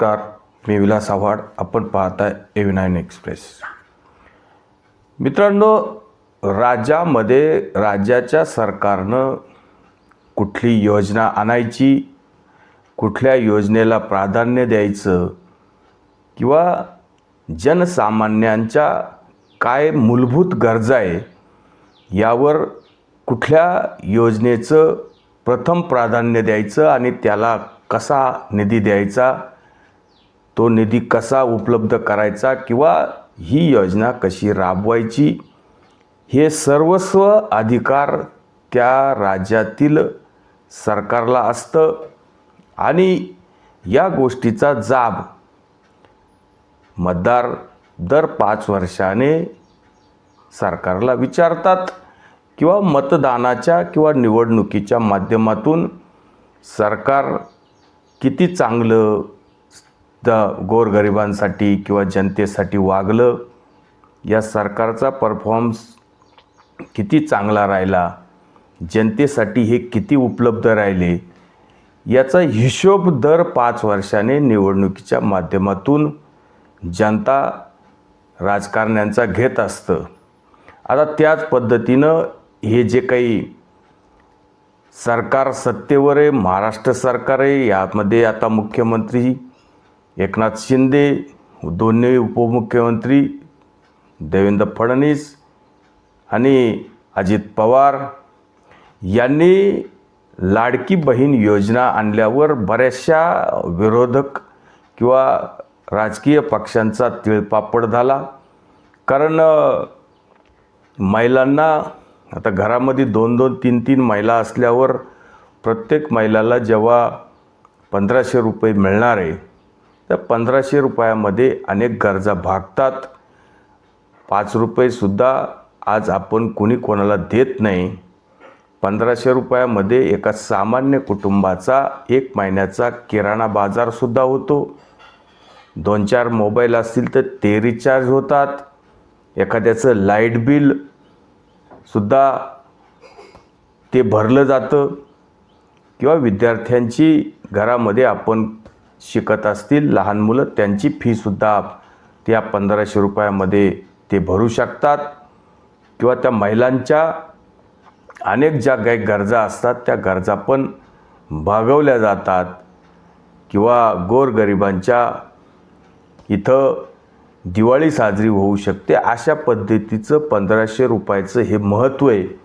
नमस्कार मी विलास आव्हाड. आपण पाहताय ए नाईन एक्सप्रेस मित्रांनो राज्यामध्ये राज्याच्या सरकारनं कुठली योजना आणायची कुठल्या योजनेला प्राधान्य द्यायचं किंवा जनसामान्यांच्या काय मूलभूत गरजा आहे यावर कुठल्या योजनेचं प्रथम प्राधान्य द्यायचं आणि त्याला कसा निधी द्यायचा तो निधी कसा उपलब्ध करायचा किंवा ही योजना कशी राबवायची हे सर्वस्व अधिकार त्या राज्यातील सरकारला असतं. आणि या गोष्टीचा जाब मतदार दर पाच वर्षाने सरकारला विचारतात किंवा मतदानाच्या किंवा निवडणुकीच्या माध्यमातून सरकार किती चांगलं द गोरगरिबांसाठी किंवा जनतेसाठी वागलं या सरकारचा परफॉर्मन्स किती चांगला राहिला जनतेसाठी हे किती उपलब्ध राहिले याचा हिशोब दर पाच वर्षाने निवडणुकीच्या माध्यमातून जनता राजकारण्यांचा घेत असतं. आता त्याच पद्धतीनं हे जे काही सरकार सत्तेवर आहे महाराष्ट्र सरकार आहे यामध्ये आता मुख्यमंत्री एकनाथ शिंदे दोन्ही उपमुख्यमंत्री देवेंद्र फडणवीस आणि अजित पवार यांनी लाडकी बहीण योजना आणल्यावर बऱ्याचशा विरोधक किंवा राजकीय पक्षांचा तिळपापड झाला. कारण महिलांना आता घरामध्ये दोन दोन तीन तीन महिला असल्यावर प्रत्येक महिलाला जेव्हा पंधराशे रुपये मिळणार आहे तर पंधराशे रुपयामध्ये अनेक गरजा भागतात. पाच रुपयेसुद्धा आज आपण कोणी कोणाला देत नाही. पंधराशे रुपयामध्ये एका सामान्य कुटुंबाचा एक महिन्याचा किराणा बाजारसुद्धा होतो. दोन चार मोबाईल असतील तर ते रिचार्ज होतात. एखाद्याचं लाइट बिल सुद्धा ते भरलं जातं. किंवा विद्यार्थ्यांची घरामध्ये आपण शिकत असतील लहान मुलं त्यांची फीसुद्धा त्या पंधराशे रुपयामध्ये ते भरू शकतात. किंवा त्या महिलांच्या अनेक ज्या काही गरजा असतात त्या गरजा पण भागवल्या जातात. किंवा गोरगरिबांच्या इथं दिवाळी साजरी होऊ शकते. अशा पद्धतीचं पंधराशे रुपयाचं हे महत्त्व आहे.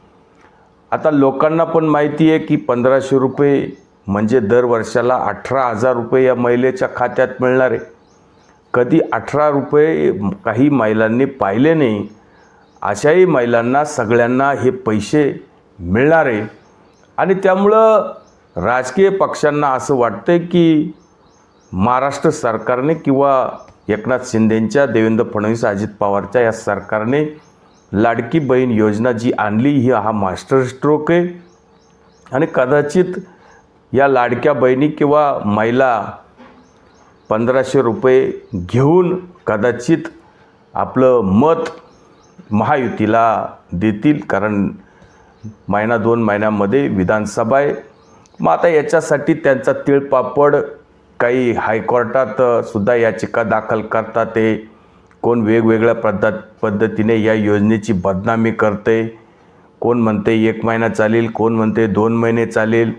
आता लोकांना पण माहिती आहे की पंधराशे रुपये म्हणजे दर वर्षाला अठरा हजार रुपये या महिलेच्या खात्यात मिळणार आहे. कधी अठरा रुपये काही महिलांनी पाहिले नाही अशाही महिलांना सगळ्यांना हे पैसे मिळणार आहे. आणि त्यामुळं राजकीय पक्षांना असं वाटतं की महाराष्ट्र सरकारने किंवा एकनाथ शिंदेंच्या देवेंद्र फडणवीस अजित पवारच्या या सरकारने लाडकी बहीण योजना जी आणली ही हा मास्टर स्ट्रोक आहे. आणि कदाचित या लाडक्या बहिणी किंवा महिला पंधराशे रुपये घेऊन कदाचित आपलं मत महायुतीला देतील कारण महिना दोन महिन्यामध्ये विधानसभा आहे. मग आता याच्यासाठी त्यांचा तिळपापड काही हायकोर्टात सुद्धा याचिका दाखल करतात ते. कोण वेगवेगळ्या पद्धत पद्धतीने या योजनेची बदनामी करते. कोण म्हणते एक महिना चालेल कोण म्हणते दोन महिने चालेल.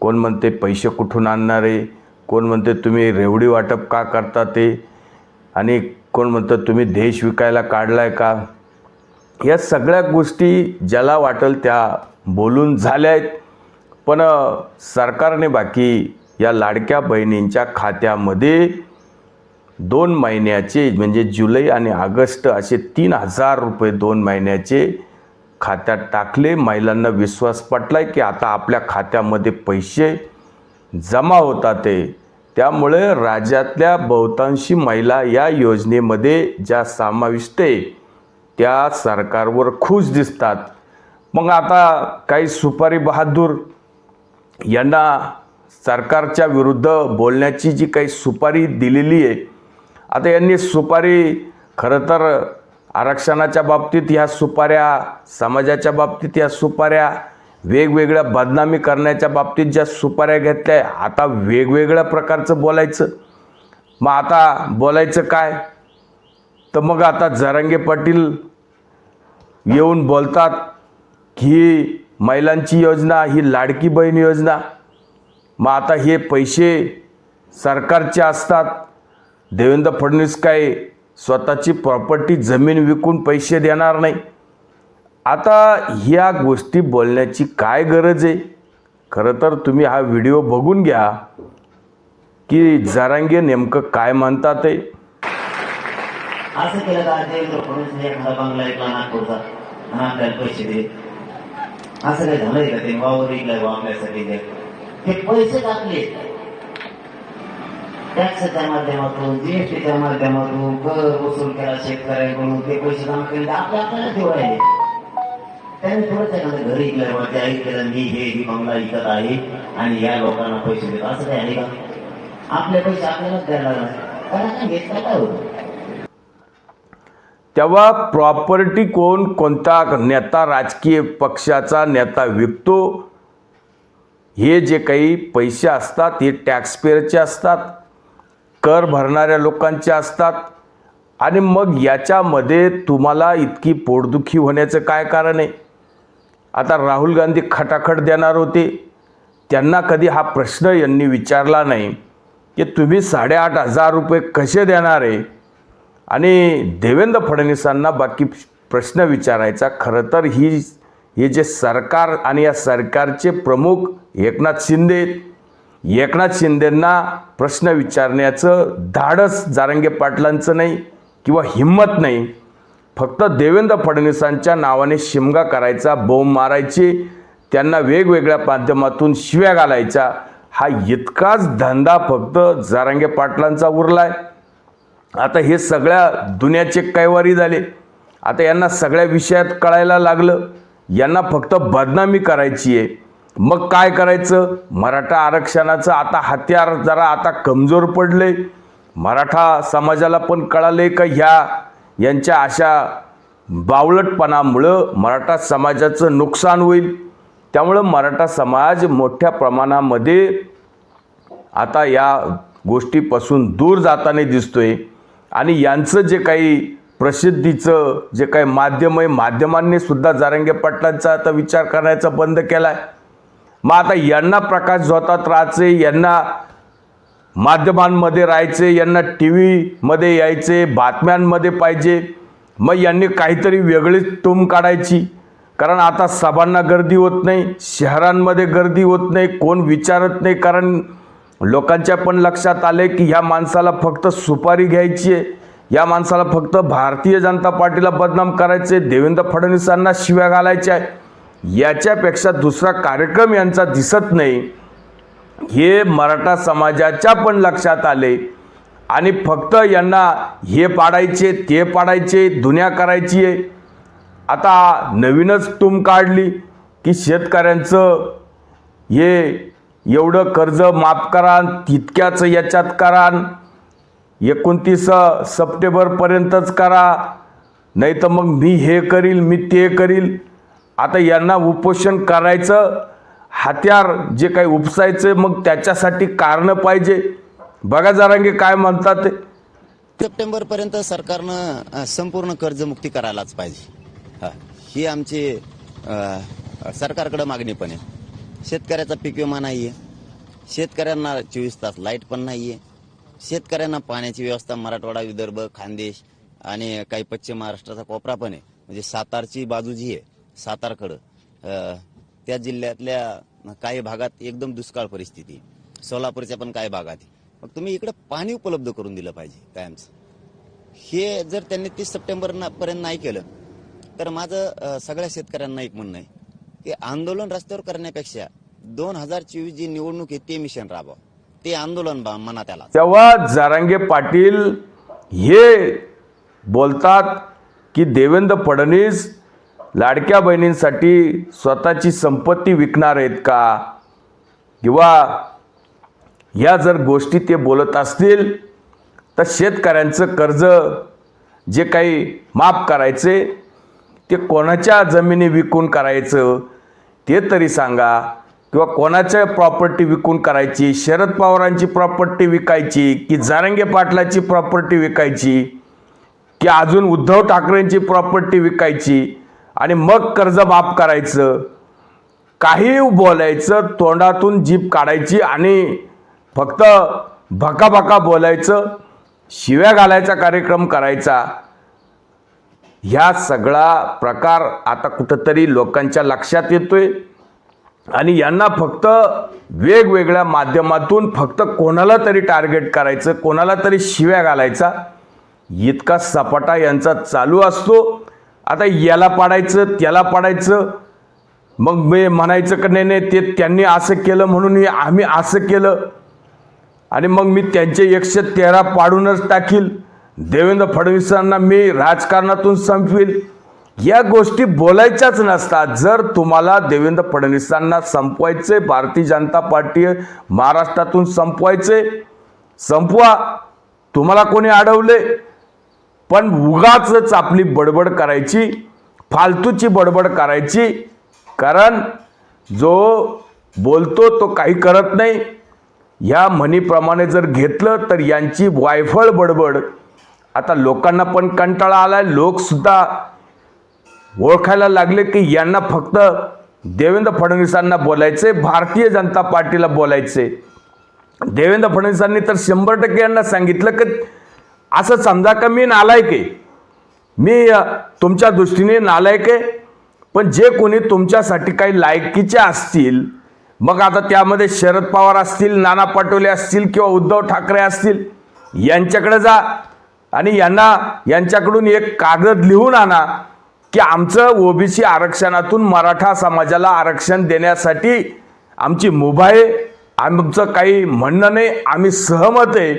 कोण म्हणते पैसे कुठून आणणार? आहे कोण म्हणते तुम्ही रेवडी वाटप का करता ते? आणि कोण म्हणतं तुम्ही देश विकायला काढला आहे का? या सगळ्या गोष्टी ज्याला वाटेल त्या बोलून झाल्या आहेत पण सरकारने बाकी या लाडक्या बहिणींच्या खात्यामध्ये दोन महिन्याचे म्हणजे जुलै आणि ऑगस्ट असे तीन हजार रुपये दोन महिन्याचे खात्यात टाकले. महिलांना विश्वास पटलाय की आता आपल्या खात्यामध्ये पैसे जमा होतात ते. त्यामुळे राज्यातल्या बहुतांशी महिला या योजनेमध्ये ज्या समाविष्ट आहे त्या सरकारवर खुश दिसतात. मग आता काही सुपारी बहादूर यांना सरकारच्या विरुद्ध बोलण्याची जी काही सुपारी दिलेली आहे आता यांनी सुपारी खरं तर आरक्षणाच्या बाबतीत ह्या सुपाऱ्या समाजाच्या बाबतीत ह्या सुपाऱ्या वेगवेगळ्या बदनामी करण्याच्या बाबतीत ज्या सुपाऱ्या घेतल्या आता वेगवेगळ्या प्रकारचं बोलायचं. मग आता बोलायचं काय? तर मग आता जरांगे पाटील येऊन बोलतात की ही महिलांची योजना ही लाडकी बहीण योजना. मग आता हे पैसे सरकारचे असतात. देवेंद्र फडणवीस काय स्वतःची प्रॉपर्टी जमीन विकून पैसे देणार नाही. आता ह्या गोष्टी बोलण्याची काय गरज आहे? खरं तर तुम्ही हा व्हिडिओ बघून घ्या. की जरांगे नेमकं काय म्हणतात ते? असं केलं का ऐकला नागपूरचा. आपल्याला पैसे दिले असं काय झालंय का ते? वावर ऐकलाय बा आपल्यासाठी ते. पैसे टाकले. टॅक्सच्या माध्यमातून जीएसटीच्या माध्यमातून कर वसूल केला शेतकऱ्यांकडून ते पैसे जमा केले आपल्या आपल्याला ठेवायचे त्याने थोडं एखादं घर ऐकलंय माझ्या ते ऐकलं मी हे ही बंगला ऐकत आहे आणि या लोकांना पैसे देतो असं काही आहे का आपले पैसे आपल्यालाच द्यायला लागणार कारण घेतला काय होतं तेव्हा प्रॉपर्टी कोण कोणता नेता राजकीय पक्षाचा नेता विकतो हे जे काही पैसे असतात हे टॅक्सपेअरचे असतात कर भरणाऱ्या लोकांचे असतात. आणि मग याच्यामध्ये तुम्हाला इतकी पोटदुखी होण्याचं काय कारण आहे? आता राहुल गांधी खटाखट देणार होते. त्यांना कधी हा प्रश्न यांनी विचारला नाही. की तुम्ही साडेआठ हजार रुपये कसे देणार आहे? आणि देवेंद्र फडणवीसांना बाकी प्रश्न विचारायचा. खरं तर ही हे जे सरकार आणि या सरकारचे प्रमुख एकनाथ शिंदे आहेत. एकनाथ शिंदेंना प्रश्न विचारण्याचं धाडस जारंगे पाटलांचं नाही किंवा हिंमत नाही. फक्त देवेंद्र फडणवीसांच्या नावाने शिमगा करायचा बोंब मारायचे त्यांना वेगवेगळ्या माध्यमातून शिव्या घालायच्या हा इतकाच धंदा फक्त जारंगे पाटलांचा उरलाय. आता हे सगळ्या दुनियाचे कैवारी झाले. आता यांना सगळ्या विषयात कळायला लागलं. यांना फक्त बदनामी करायची आहे. मग काय करायचं? मराठा आरक्षणाचं आता हत्यार जरा आता कमजोर पडले. मराठा समाजाला पण कळाले का ह्या? यांच्या अशा बावलटपणामुळं मराठा समाजाचं नुकसान होईल. त्यामुळं मराठा समाज मोठ्या प्रमाणामध्ये आता या गोष्टीपासून दूर जाताना दिसतोय. आणि यांचं जे काही प्रसिद्धीचं जे काही माध्यम आहे माध्यमांनी सुद्धा जारंगे पाटलांचा आता विचार करायचा बंद केला आहे मग आता यांना प्रकाश झोतात राहायचे यांना माध्यमांमध्ये राहायचे यांना टी व्हीमध्ये यायचे बातम्यांमध्ये पाहिजे. मग यांनी काहीतरी वेगळीच टूम काढायची. कारण आता सभांना गर्दी होत नाही शहरांमध्ये गर्दी होत नाही कोण विचारत नाही. कारण लोकांच्या पण लक्षात आले की ह्या माणसाला फक्त सुपारी घ्यायची आहे. या माणसाला फक्त भारतीय जनता पार्टीला बदनाम करायचे देवेंद्र फडणवीसांना शिव्या घालायच्या आहे. याच्यापेक्षा दुसरा कार्यक्रम यांचा दिसत नाही. हे मराठा समाजाच्या पण लक्षात आले. आणि फक्त यांना हे पाडायचे ते पाडायचे दुनिया करायची आहे. आता नवीनच तुम काढली की शेतकऱ्यांचं हे एवढं कर्ज माफ करा तितक्याच याच्यात करा एकोणतीस सप्टेंबरपर्यंतच करा. नाही तर मग मी हे करील मी ते करील. आता यांना उपोषण करायचं हत्यार जे काही उपसायचं मग त्याच्यासाठी कारणं पाहिजे. बघा जरांगे काय म्हणतात ते. सप्टेंबर पर्यंत सरकारनं संपूर्ण कर्जमुक्ती करायलाच पाहिजे. ही आमची सरकारकडे मागणी पण आहे. शेतकऱ्याचा पीक विमा नाही आहे शेतकऱ्यांना चोवीस तास लाइट पण नाही आहे शेतकऱ्यांना पाण्याची व्यवस्था मराठवाडा विदर्भ खानदेश आणि काही पश्चिम महाराष्ट्राचा कोपरा पण आहे. म्हणजे सातारची बाजू जी आहे सातारकडं. त्या जिल्ह्यातल्या काही भागात एकदम दुष्काळ परिस्थिती. सोलापूरच्या पण काही भागात. आहे. मग तुम्ही इकडे पाणी उपलब्ध करून दिलं पाहिजे कायमचं. हे जर त्यांनी तीस सप्टेंबर ना- पर्यंत नाही केलं तर माझं सगळ्या शेतकऱ्यांना एक म्हणणं आहे की आंदोलन रस्त्यावर करण्यापेक्षा दोन हजार चोवीस जी निवडणूक आहे ते मिशन राबवा. ते आंदोलन म्हणा त्याला तेव्हा जारांगे पाटील हे बोलतात की देवेंद्र फडणवीस लाडक्या बहिणींसाठी स्वतःची संपत्ती विकणार आहेत का? किंवा या जर गोष्टी ते बोलत असतील तर शेतकऱ्यांचं कर्ज जे काही माफ करायचे ते कोणाच्या जमिनी विकून करायचं ते तरी सांगा. किंवा कोणाच्या प्रॉपर्टी विकून करायची शरद पवारांची प्रॉपर्टी विकायची की जारंगे पाटलाची प्रॉपर्टी विकायची की अजून उद्धव ठाकरेंची प्रॉपर्टी विकायची आणि मग कर्ज माफ करायचं. काही बोलायचं तोंडातून जीप काढायची आणि फक्त भकाभका बोलायचं शिव्या घालायचा कार्यक्रम करायचा. ह्या सगळा प्रकार आता कुठंतरी लोकांच्या लक्षात येतोय. आणि यांना फक्त वेगवेगळ्या माध्यमातून फक्त कोणाला तरी टार्गेट करायचं कोणाला तरी शिव्या घालायचा. इतका सपाटा यांचा चालू असतो. आता याला पाडायचं त्याला पाडायचं. मग मी म्हणायचं का नाही नाही ते त्यांनी असं केलं म्हणून आम्ही असं केलं. आणि मग मी त्यांचे एकशे तेरा पाडूनच टाकील. देवेंद्र फडणवीसांना मी राजकारणातून संपवील. या गोष्टी बोलायच्याच नसतात. जर तुम्हाला देवेंद्र फडणवीसांना संपवायचे भारतीय जनता पार्टी महाराष्ट्रातून संपवायचे संपवा. तुम्हाला कोणी अडवले? पण उगाच आपली बडबड करायची फालतूची बडबड करायची कारण जो बोलतो तो काही करत नाही. ह्या म्हणीप्रमाणे जर घेतलं तर यांची वायफळ बडबड. आता लोकांना पण कंटाळा आलाय लोकसुद्धा ओळखायला लागले की यांना फक्त देवेंद्र फडणवीसांना बोलायचे भारतीय जनता पार्टीला बोलायचे देवेंद्र फडणवीसांनी तर शंभर टक्के यांना सांगितलं की असं समजा का मी नालायक आहे. मी तुमच्या दृष्टीने नालायक आहे पण जे कोणी तुमच्यासाठी काही लायकीचे असतील मग आता त्यामध्ये शरद पवार असतील नाना पटोले असतील किंवा उद्धव ठाकरे असतील यांच्याकडे जा. आणि यांना यांच्याकडून एक कागद लिहून आणा की आमचं ओबीसी आरक्षणातून मराठा समाजाला आरक्षण देण्यासाठी आमची मुभा आहे. आमचं काही म्हणणं नाही. आम्ही सहमत आहे.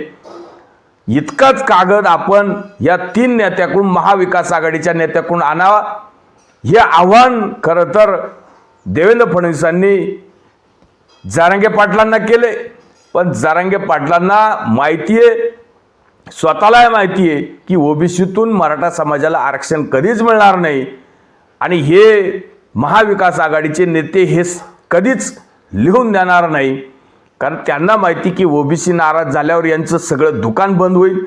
इतकाच कागद आपण या तीन नेत्याकडून महाविकास आघाडीच्या नेत्याकडून आणावा. हे आव्हान खरं तर देवेंद्र फडणवीसांनी जारांगे पाटलांना केले पण जारांगे पाटलांना माहिती आहे स्वतःला माहिती आहे की ओबीसीतून मराठा समाजाला आरक्षण कधीच मिळणार नाही. आणि हे महाविकास आघाडीचे नेते हे कधीच लिहून देणार नाही. कारण त्यांना माहिती की ओबीसी नाराज झाल्यावर यांचं सगळं दुकान बंद होईल.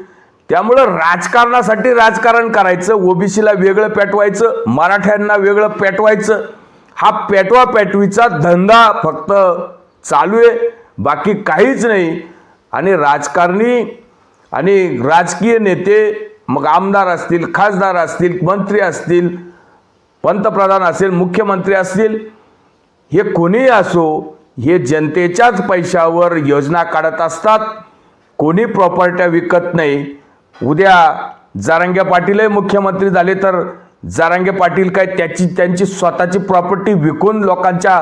त्यामुळं राजकारणासाठी राजकारण करायचं ओबीसीला वेगळं पेटवायचं मराठ्यांना वेगळं पेटवायचं. हा पेटवा पेटवीचा धंदा फक्त चालू आहे. बाकी काहीच नाही. आणि राजकारणी आणि राजकीय नेते मग आमदार असतील खासदार असतील मंत्री असतील पंतप्रधान असेल मुख्यमंत्री असतील हे कोणीही असो हे जनतेच्याच पैशावर योजना काढत असतात. कोणी प्रॉपर्ट्या विकत नाही. उद्या जारंगे पाटीलही मुख्यमंत्री झाले तर जारंगे पाटील काय त्याची त्यांची स्वतःची प्रॉपर्टी विकून लोकांच्या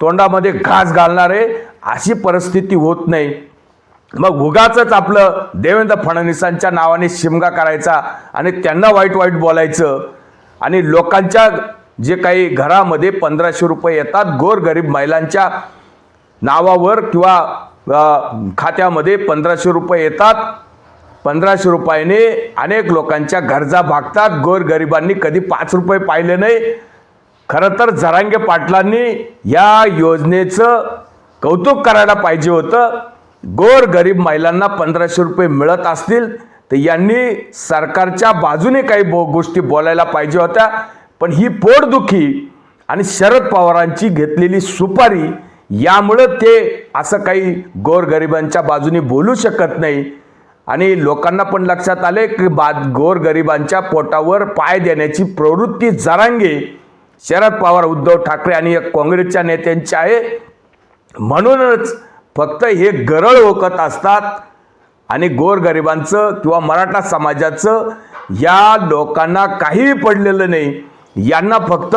तोंडामध्ये घास घालणारे अशी परिस्थिती होत नाही. मग उगाच आपलं देवेंद्र फडणवीसांच्या नावाने शिमगा करायचा आणि त्यांना वाईट वाईट बोलायचं आणि लोकांच्या जे काही घरामध्ये पंधराशे रुपये येतात गोरगरीब महिलांच्या नावावर किंवा खात्यामध्ये पंधराशे रुपये येतात. पंधराशे रुपयाने अनेक लोकांच्या गरजा भागतात. गोरगरिबांनी कधी पाच रुपये पाहिले नाही. खरं तर झरांगे पाटलांनी या योजनेचं कौतुक करायला पाहिजे होतं. गोरगरीब महिलांना पंधराशे रुपये मिळत असतील तर यांनी सरकारच्या बाजूने काही बो गोष्टी बोलायला पाहिजे होत्या. पण ही पोटदुखी आणि शरद पवारांची घेतलेली सुपारी यामुळं ते असं काही गोरगरिबांच्या बाजूने बोलू शकत नाही. आणि लोकांना पण लक्षात आले की बा गोरगरिबांच्या पोटावर पाय देण्याची प्रवृत्ती जरांगे शरद पवार उद्धव ठाकरे आणि या काँग्रेसच्या नेत्यांची आहे. म्हणूनच फक्त हे गरळ ओकत असतात आणि गोरगरिबांचं किंवा मराठा समाजाचं या लोकांना काहीही पडलेलं नाही. यांना फक्त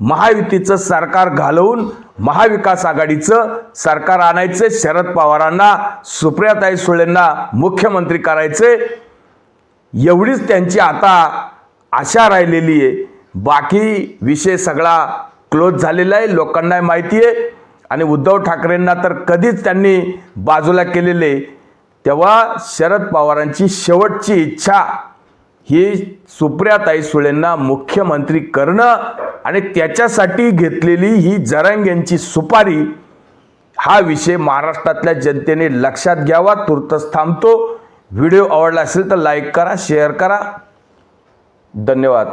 महायुतीचं सरकार घालवून महाविकास आघाडीचं सरकार आणायचं शरद पवारांना सुप्रियाताई सुळेंना मुख्यमंत्री करायचे. एवढीच त्यांची आता आशा राहिलेली आहे. बाकी विषय सगळा क्लोज झालेला आहे लोकांना माहिती आहे. आणि उद्धव ठाकरेंना तर कधीच त्यांनी बाजूला केलेले. तेव्हा शरद पवारांची शेवटची इच्छा ही सुप्रियाताई सुळेंना मुख्यमंत्री करणं आणि त्याच्यासाठी घेतलेली ही जरांग्यांची सुपारी हा विषय महाराष्ट्रातल्या जनतेने लक्षात घ्यावा तुर्तच थांबतो. व्हिडिओ आवडला असेल तर लाईक करा शेअर करा. धन्यवाद.